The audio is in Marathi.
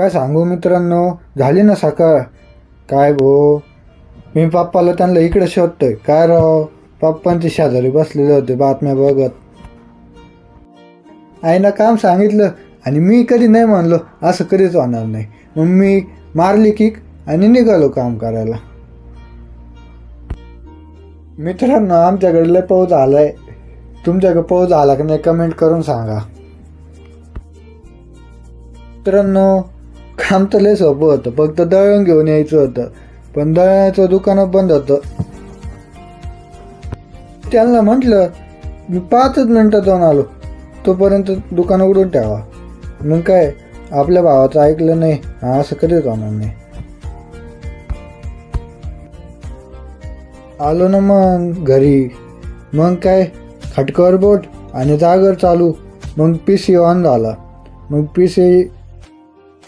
काय सांगू मित्रांनो? झाली ना सकाळ काय भो? मी पप्पाला त्यांना इकडे शोधतोय. काय राव? पप्पांची शेजारी बसलेले होते बातम्या बघत. आईनं काम सांगितलं आणि मी कधी नाही म्हणलो असं कधीच होणार नाही. मग मी मारली किक आणि निघालो काम करायला. मित्रांनो आमच्याकडे लय पाऊस आलाय. तुमच्याकडे पाऊस आला की नाही कमेंट करून सांगा. मित्रांनो काम तर लय सोपं होतं फक्त दळण घेऊन यायचं होतं. पण दळणाचं दुकान बंद होतं. त्यांना म्हटलं मी पाचच मिनटं जाऊन आलो. तोपर्यंत दुकान उघडून ठेवा. मग काय आपल्या भावाचं ऐकलं नाही हा असं कधीच होणार नाही. आलो ना मग घरी. मग काय खटकावर बोट आणि जागर चालू. मग पी सी ऑन झाला. मग पी सी